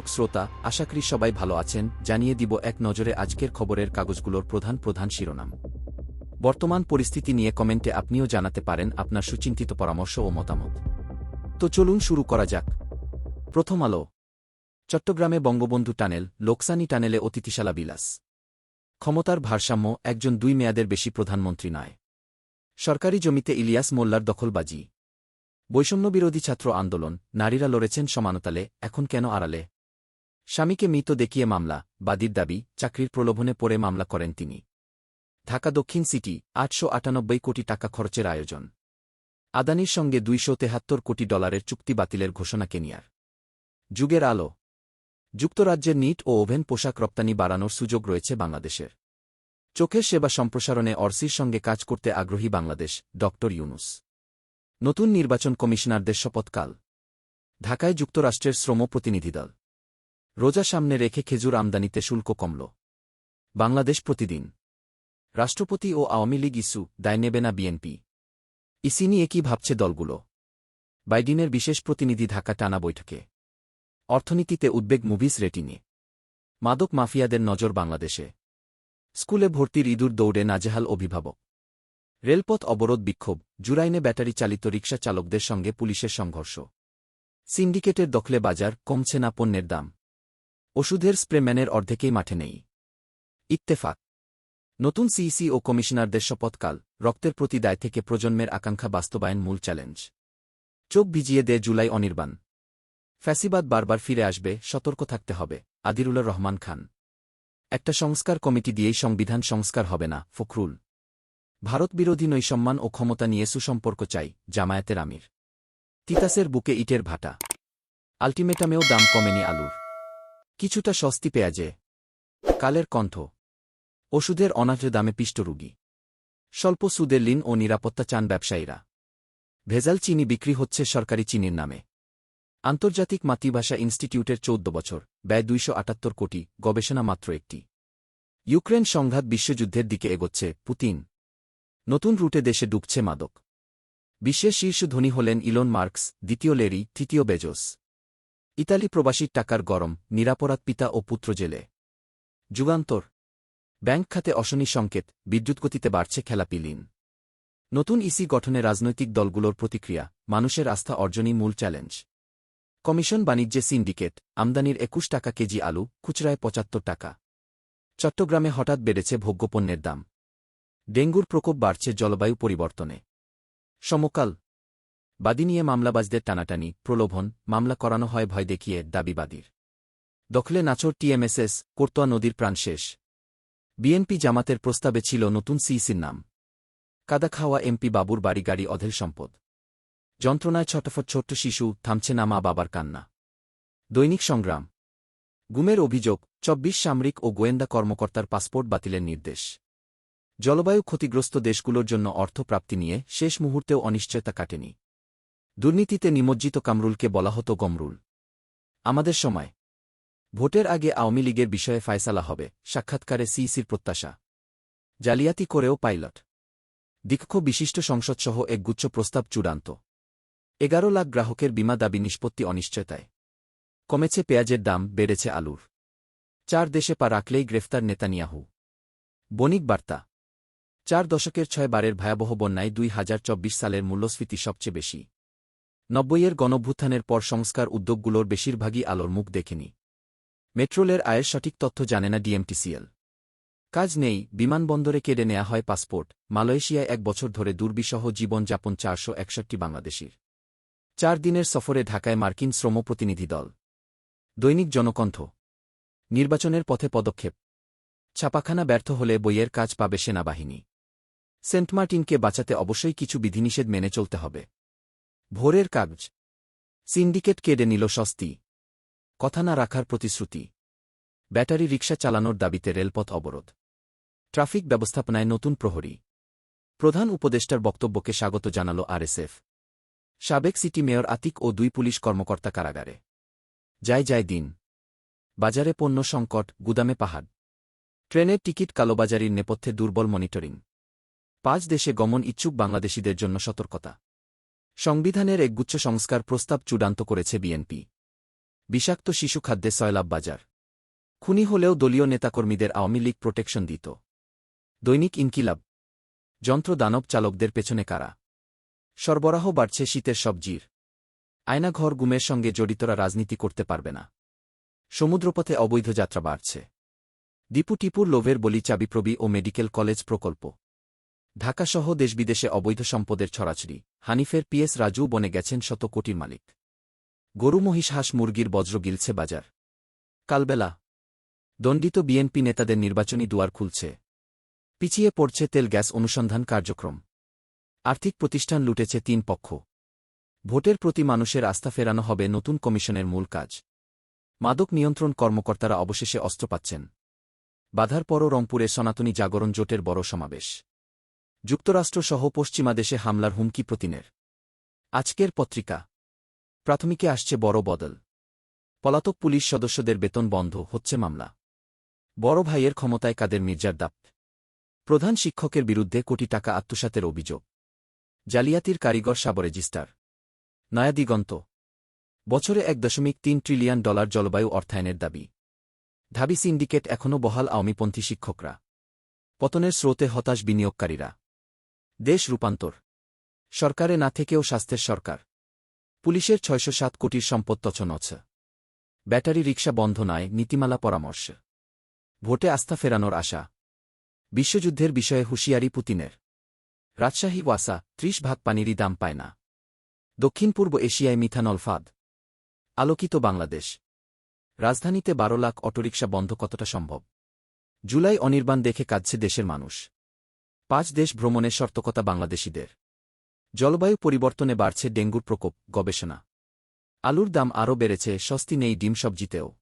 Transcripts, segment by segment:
দর্শক শ্রোতা, আশা করি সবাই ভালো আছেন। জানিয়ে দিব এক নজরে আজকের খবরের কাগজগুলোর প্রধান প্রধান শিরোনাম। বর্তমান পরিস্থিতি নিয়ে কমেন্টে আপনিও জানাতে পারেন আপনার সুচিন্তিত পরামর্শ ও মতামত। তো চলুন শুরু করা যাক। প্রথম আলো। চট্টগ্রামে বঙ্গবন্ধু টানেল, লোকসানি টানেলে অতিথিশালা বিলাস। ক্ষমতার ভারসাম্য একজন দুই মেয়াদের বেশি প্রধানমন্ত্রী নয়। সরকারি জমিতে ইলিয়াস মোল্লার দখলবাজি। বৈষম্যবিরোধী ছাত্র আন্দোলন, নারীরা লড়েছেন সমানতালে, এখন কেন আড়ালে? স্বামীকে মৃত দেখিয়ে মামলা, বাদীর দাবি, চাকরির প্রলোভনে পড়ে মামলা করেন তিনি। ঢাকা দক্ষিণ সিটি, আটশো আটানব্বই কোটি টাকা খরচের আয়োজন। আদানির সঙ্গে দুইশো তেহাত্তর কোটি ডলারের চুক্তি বাতিলের ঘোষণা কেনিয়ার। যুগের আলো। যুক্তরাজ্যের নিট ও ওভেন পোশাক রপ্তানি বাড়ানোর সুযোগ রয়েছে বাংলাদেশের। চোখের সেবা সম্প্রসারণে অর্সির সঙ্গে কাজ করতে আগ্রহী বাংলাদেশ, ড. ইউনুস। নতুন নির্বাচন কমিশনারদের শপথকাল। ঢাকায় যুক্তরাষ্ট্রের শ্রম প্রতিনিধিদল রোজা সামনে রেখে খেজুর আমদানিতে শুল্ক কমল। বাংলাদেশ প্রতিদিন। রাষ্ট্রপতি ও আওয়ামী লীগ ইস্যু, দায় নেবে না বিএনপি। ইসি নিয়ে কি ভাবছে দলগুলো? বাইডিনের বিশেষ প্রতিনিধি ঢাকা টানা বৈঠকে। অর্থনীতিতে উদ্বেগ মুভিস রেটিংয়ে। মাদক মাফিয়াদের নজর বাংলাদেশে। স্কুলে ভর্তির ইঁদুর দৌড়ে নাজেহাল অভিভাবক। রেলপথ অবরোধ বিক্ষোভ, জুরাইনে ব্যাটারি চালিত রিকশা চালকদের সঙ্গে পুলিশের সংঘর্ষ। সিন্ডিকেটের দখলে বাজার, কমছে না পণ্যের দাম। ওষুধের স্প্রেম্যানের অর্ধেকেই মাঠে নেই। ইত্তেফাক। নতুন সিইসি ও কমিশনারদের শপথকাল, রক্তের প্রতি দায় থেকে প্রজন্মের আকাঙ্ক্ষা বাস্তবায়ন মূল চ্যালেঞ্জ। চোখ ভিজিয়ে দে জুলাই অনির্বাণ। ফ্যাসিবাদ বারবার ফিরে আসবে, সতর্ক থাকতে হবে, আদিরুল্লাহ রহমান খান। একটা সংস্কার কমিটি দিয়েই সংবিধান সংস্কার হবে না, ফখরুল। ভারতবিরোধী নৈসম্মান ও ক্ষমতা নিয়ে সুসম্পর্ক চাই, জামায়াতের আমির। তিতাসের বুকে ইটের ভাটা। আলটিমেটামেও দাম কমেনি আলুর। কিছুটা সস্তি পেঁয়াজে কালের কণ্ঠ, ওষুধের অনার্য দামে পিষ্ট রুগী, স্বল্প সুদের লিন ও নিরাপত্তা চান ব্যবসায়ীরা। ভেজাল চিনি বিক্রি হচ্ছে সরকারি চিনির নামে। আন্তর্জাতিক মাতৃভাষা ইনস্টিটিউটের চৌদ্দ বছর, ব্যয় দুইশো আটাত্তর কোটি, গবেষণা মাত্র একটি। ইউক্রেন সংঘাত বিশ্বযুদ্ধের দিকে এগোচ্ছে, পুতিন। নতুন রুটে দেশে ডুবছে মাদক। বিশ্বের শীর্ষ ধনী হলেন ইলন মার্কস, দ্বিতীয় লেরি, তৃতীয় বেজোস। ইতালি প্রবাসীর টাকার গরম, নিরাপরাধ পিতা ও পুত্র জেলে। যুগান্তর। ব্যাংক খাতে অশনি সংকেত বিদ্যুৎগতিতে বাড়ছে খেলাপি লিন নতুন ইসি গঠনে রাজনৈতিক দলগুলোর প্রতিক্রিয়া, মানুষের আস্থা অর্জনই মূল চ্যালেঞ্জ। কমিশন বাণিজ্যে সিন্ডিকেট, আমদানির একুশ টাকা কেজি আলু, খুচরায় পঁচাত্তর টাকা। চট্টগ্রামে হঠাৎ বেড়েছে ভোগ্যপণ্যের দাম। ডেঙ্গুর প্রকোপ বাড়ছে জলবায়ু পরিবর্তনে। সমকাল। বাদী নিয়ে মামলাবাজদের টানাটানি, প্রলোভন, মামলা করানো হয় ভয় দেখিয়ে দাবিবাদীর দখলে নাচর টিএমএসএস, কোর্তোয়া নদীর প্রাণ শেষ। বিএনপি জামাতের প্রস্তাবে ছিল নতুন সিইসির নাম। কাদা খাওয়া এমপি বাবুর বাড়ি গাড়ি অধেল সম্পদ। যন্ত্রণায় ছটফট ছোট্ট শিশু, থামছে না মা বাবার কান্না। দৈনিক সংগ্রাম। গুমের অভিযোগ, চব্বিশ সামরিক ও গোয়েন্দা কর্মকর্তার পাসপোর্ট বাতিলের নির্দেশ। জলবায়ু ক্ষতিগ্রস্ত দেশগুলোর জন্য অর্থ প্রাপ্তি নিয়ে শেষ মুহূর্তেও অনিশ্চয়তা কাটেনি। দুর্নীতিতে নিমজ্জিত কামরুলকে বলা হতো গমরুল। আমাদের সময়। ভোটের আগে আওয়ামী লীগের বিষয়ে ফায়সালা হবে, সাক্ষাৎকারে সিইসির প্রত্যাশা। জালিয়াতি করেও পাইলট। দীক্ষ বিশিষ্ট সংসদসহ একগুচ্ছ প্রস্তাব চূড়ান্ত। এগারো লাখ গ্রাহকের বিমা দাবি নিষ্পত্তি অনিশ্চয়তায়। কমেছে পেঁয়াজের দাম, বেড়েছে আলুর। চার দেশে পা রাখলেই গ্রেফতার নেতানিয়াহু। বণিক বার্তা। চার দশকের ছয় বারের ভয়াবহ বন্যায় দুই হাজার চব্বিশ সালের মূল্যস্ফীতি সবচেয়ে বেশি। নব্বইয়ের গণভ্যুত্থানের পর সংস্কার উদ্যোগগুলোর বেশিরভাগই আলোর মুখ দেখেনি। মেট্রোলের আয়ের সঠিক তথ্য জানে না ডিএমটিসিএল। কাজ নেই, বিমানবন্দরে কেড়ে নেওয়া হয় পাসপোর্ট, মালয়েশিয়ায় এক বছর ধরে দুর্বিসহ জীবনযাপন চারশো একষট্টি বাংলাদেশির। চার দিনের সফরে ঢাকায় মার্কিন শ্রম প্রতিনিধি দল। দৈনিক জনকণ্ঠ। নির্বাচনের পথে পদক্ষেপ। ছাপাখানা ব্যর্থ হলে বইয়ের কাজ পাবে সেনাবাহিনী। সেন্টমার্টিনকে বাঁচাতে অবশ্যই কিছু বিধিনিষেধ মেনে চলতে হবে। ভোরের কাগজ। সিন্ডিকেট কেড়ে নিল সস্তি কথা না রাখার প্রতিশ্রুতি। ব্যাটারি রিকশা চালানোর দাবিতে রেলপথ অবরোধ। ট্রাফিক ব্যবস্থাপনায় নতুন প্রহরী। প্রধান উপদেষ্টার বক্তব্যকে স্বাগত জানাল আরএসএফ। সাবেক সিটি মেয়র আতিক ও দুই পুলিশ কর্মকর্তা কারাগারে। যায় যায় দিন। বাজারে পণ্য সংকট, গুদামে পাহাড়। ট্রেনের টিকিট কালোবাজারির নেপথ্যে দুর্বল মনিটরিং। পাঁচ দেশে গমন ইচ্ছুক বাংলাদেশিদের জন্য সতর্কতা। সংবিধানের একগুচ্ছ সংস্কার প্রস্তাব চূড়ান্ত করেছে বিএনপি। বিষাক্ত শিশু খাদ্যে সয়লাব বাজার। খুনি হলেও দলীয় নেতাকর্মীদের আওয়ামী লীগ প্রোটেকশন দিত। দৈনিক ইনকিলাব। যন্ত্র দানব চালকদের পেছনে কারা? সরবরাহ বাড়ছে শীতের সবজির আয়নাঘর গুমের সঙ্গে জড়িতরা রাজনীতি করতে পারবে না। সমুদ্রপথে অবৈধ যাত্রা বাড়ছে। দীপু টিপুর লোভের বলি চাবিপ্রবি ও মেডিকেল কলেজ প্রকল্প। ঢাকাসহ দেশবিদেশে অবৈধ সম্পদের ছড়াছড়ি। হানিফের পিএস রাজু বনে গেছেন শত কোটির মালিক। গরু, মহিষ, হাঁস, মুরগির বজ্র গিলছে বাজার। কালবেলা। দণ্ডিত বিএনপি নেতাদের নির্বাচনী দুয়ার খুলছে। পিছিয়ে পড়ছে তেল গ্যাস অনুসন্ধান কার্যক্রম। আর্থিক প্রতিষ্ঠান লুটেছে তিন পক্ষ। ভোটের প্রতি মানুষের আস্থা ফেরানো হবে নতুন কমিশনের মূল কাজ। মাদক নিয়ন্ত্রণ কর্মকর্তারা অবশেষে অস্ত্র পাচ্ছেন। বাধার পরও রংপুরে সনাতনী জাগরণ জোটের বড় সমাবেশ। যুক্তরাষ্ট্রসহ পশ্চিমা দেশে হামলার হুমকি প্রতিনের। আজকের পত্রিকা। প্রাথমিকে আসছে বড় বদল। পলাতক পুলিশ সদস্যদের বেতন বন্ধ, হচ্ছে মামলা। বড় ভাইয়ের ক্ষমতায় কাদের মির্জার দাপ। প্রধান শিক্ষকের বিরুদ্ধে কোটি টাকা আত্মসাতের অভিযোগ। জালিয়াতির কারিগর সাব রেজিস্টার। নয়া দিগন্ত। বছরে এক দশমিক তিন ট্রিলিয়ন ডলার জলবায়ু অর্থায়নের দাবি। ধাবি সিন্ডিকেট এখনও বহাল আওয়ামীপন্থী শিক্ষকরা। পতনের স্রোতে হতাশ বিনিয়োগকারীরা। দেশ রূপান্তর। সরকারে না থেকেও স্বাস্থ্যের সরকার। পুলিশের ছয়শো সাত কোটির সম্পদ তছনছ। ব্যাটারি রিক্সা বন্ধ নয় নীতিমালা পরামর্শ। ভোটে আস্থা ফেরানোর আশা। বিশ্বযুদ্ধের বিষয়ে হুঁশিয়ারি পুতিনের। রাজশাহী ওয়াসা, ত্রিশ ভাগ পানিরই দাম পায় না। দক্ষিণ পূর্ব এশিয়ায় মিথানল ফাদ। আলোকিত বাংলাদেশ। রাজধানীতে বারো লাখ অটোরিকশা বন্ধ কতটা সম্ভব? জুলাই অনির্বাণ দেখে কাঁদছে দেশের মানুষ। পাঁচ দেশ ভ্রমণের সর্তকতা বাংলাদেশিদের। জলবায়ু পরিবর্তনে বাড়ছে ডেঙ্গুর প্রকোপ, গবেষণা। আলুর দাম আরও বেড়েছে, স্বস্তি নেই ডিম সবজিতেও।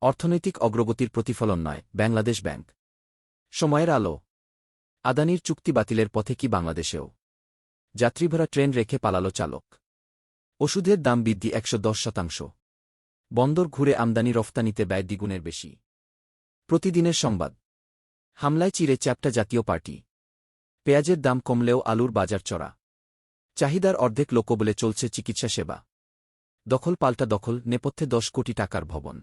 অর্থনৈতিক অগ্রগতির প্রতিফলন নয়, বাংলাদেশ ব্যাংক। সময়ের আলো। আদানির চুক্তি বাতিলের পথে কি বাংলাদেশেও? যাত্রীভরা ট্রেন রেখে পালালো চালক। ওষুধের দাম বৃদ্ধি একশো দশ শতাংশ। বন্দর ঘুরে আমদানি রফতানিতে ব্যয় দ্বিগুণের বেশি। প্রতিদিনের সংবাদ। হামলায় চিরে চ্যাপ্টা জাতীয় পার্টি। পেঁয়াজের দাম কমলেও আলুর বাজার চড়া। চাহিদার অর্ধেক লোক বলে চলছে চিকিৎসা সেবা। দখল পাল্টা দখল, নেপথ্যে দশ কোটি টাকার ভবন।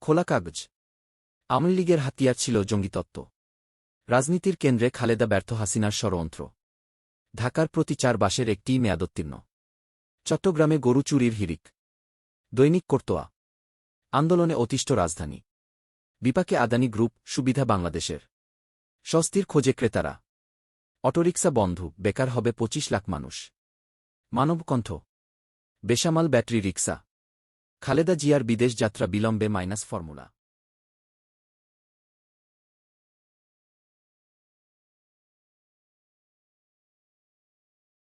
খোলা কাগজ। আওয়ামী লীগের হাতিয়ার ছিল জঙ্গিতত্ত্ব রাজনীতির কেন্দ্রে খালেদা ব্যর্থ হাসিনার ষড়যন্ত্র। ঢাকার প্রতি চার বাসের একটিই মেয়াদোত্তীর্ণ চট্টগ্রামে গরু চুরির হিরিক দৈনিক কর্তোয়া। আন্দোলনে অতিষ্ঠ রাজধানী। বিপাকে আদানি গ্রুপ, সুবিধা বাংলাদেশের। স্বস্তির খোঁজে ক্রেতারা। অটোরিকশা বন্ধ, বেকার হবে পঁচিশ লাখ মানুষ। মানবকণ্ঠ। বেসামাল ব্যাটারি রিক্সা খালেদা জিয়ার বিদেশ যাত্রা বিলম্বে মাইনাস ফর্মুলা।